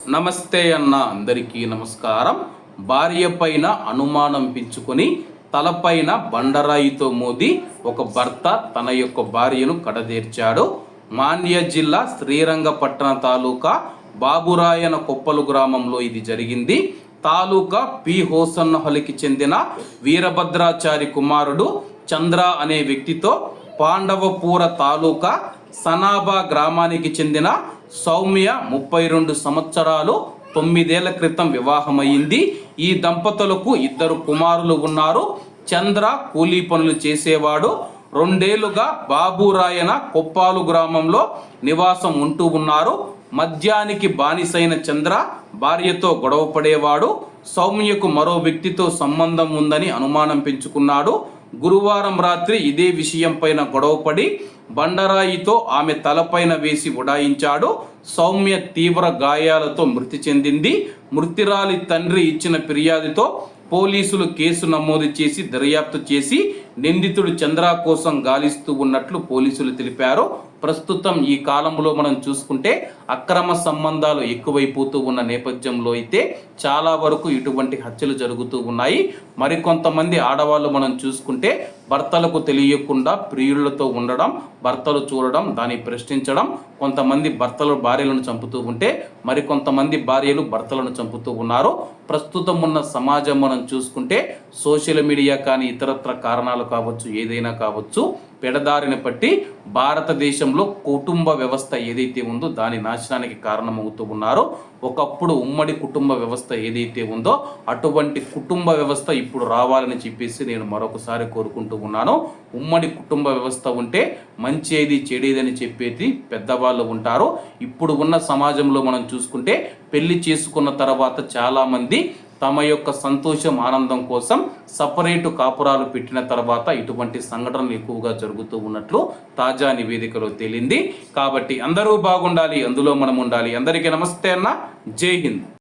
నమస్తే అన్న అందరికీ నమస్కారం. భార్య పైన అనుమానం పెంచుకొని తలపైన బండరాయితో మోది ఒక భర్త తన యొక్క భార్యను కడదేర్చాడు మాన్య జిల్లా శ్రీరంగపట్టణ తాలూకా బాబురాయన కొప్పలు గ్రామంలో ఇది జరిగింది. తాలూకా పి. హోసన్నహలికి చెందిన వీరభద్రాచారి కుమారుడు చంద్ర అనే వ్యక్తితో పాండవపూర తాలూకా సనాబా గ్రామానికి చెందిన సౌమ్య ముప్పై రెండు సంవత్సరాలు తొమ్మిదేళ్ళ క్రితం వివాహమైంది ఈ దంపతులకు ఇద్దరు కుమారులు ఉన్నారు. చంద్ర కూలీ పనులు చేసేవాడు. రెండేళ్ళుగా బాబురాయన కొప్పాలు గ్రామంలో నివాసం ఉంటూ ఉన్నారు. మద్యానికి బానిసైన చంద్ర భార్యతో గొడవ పడేవాడు సౌమ్యకు మరో వ్యక్తితో సంబంధం ఉందని అనుమానం పెంచుకున్నాడు. గురువారం రాత్రి ఇదే విషయంపైన గొడవపడి బండరాయితో ఆమె తలపైన వేసి ఉడాయించాడు. సౌమ్య తీవ్ర గాయాలతో మృతి చెందింది. మృతిరాలి తండ్రి ఇచ్చిన ఫిర్యాదుతో పోలీసులు కేసు నమోదు చేసి దర్యాప్తు చేసి నిందితుడు చంద్ర కోసం గాలిస్తూ ఉన్నట్లు పోలీసులు తెలిపారు. ప్రస్తుతం ఈ కాలంలో మనం చూసుకుంటే అక్రమ సంబంధాలు ఎక్కువైపోతూ ఉన్న నేపథ్యంలో అయితే చాలా వరకు ఇటువంటి హత్యలు జరుగుతూ ఉన్నాయి. మరికొంతమంది ఆడవాళ్ళు మనం చూసుకుంటే భర్తలకు తెలియకుండా ప్రియులతో ఉండడం భర్తలు చూడడం దాన్ని ప్రశ్నించడం కొంతమంది భర్తలు భార్యలను చంపుతూ ఉంటే మరికొంతమంది భార్యలు భర్తలను చంపుతూ ఉన్నారు. ప్రస్తుతం ఉన్న సమాజం మనం చూసుకుంటే సోషల్ మీడియా కానీ ఇతరత్ర కారణాలు కావచ్చు ఏదైనా కావచ్చు పెడదారిన పట్టి భారతదేశంలో కుటుంబ వ్యవస్థ ఏదైతే ఉందో దాని నాశనానికి కారణమవుతూ ఉన్నారో. ఒకప్పుడు ఉమ్మడి కుటుంబ వ్యవస్థ ఏదైతే ఉందో అటువంటి కుటుంబ వ్యవస్థ ఇప్పుడు రావాలని చెప్పేసి నేను మరొకసారి కోరుకుంటూ ఉన్నాను. ఉమ్మడి కుటుంబ వ్యవస్థ ఉంటే మంచి ఏది చెడేదని చెప్పేది పెద్దవాళ్ళు ఉంటారు. ఇప్పుడు ఉన్న సమాజంలో మనం చూసుకుంటే పెళ్ళి చేసుకున్న తర్వాత చాలామంది తమ యొక్క సంతోషం ఆనందం కోసం సపరేటు కాపురాలు పెట్టిన తర్వాత ఇటువంటి సంఘటనలు ఎక్కువగా జరుగుతూ ఉన్నట్లు తాజా నివేదికలో తేలింది. కాబట్టి అందరూ బాగుండాలి అందులో మనం ఉండాలి. అందరికీ నమస్తే అన్న. జై హింద్.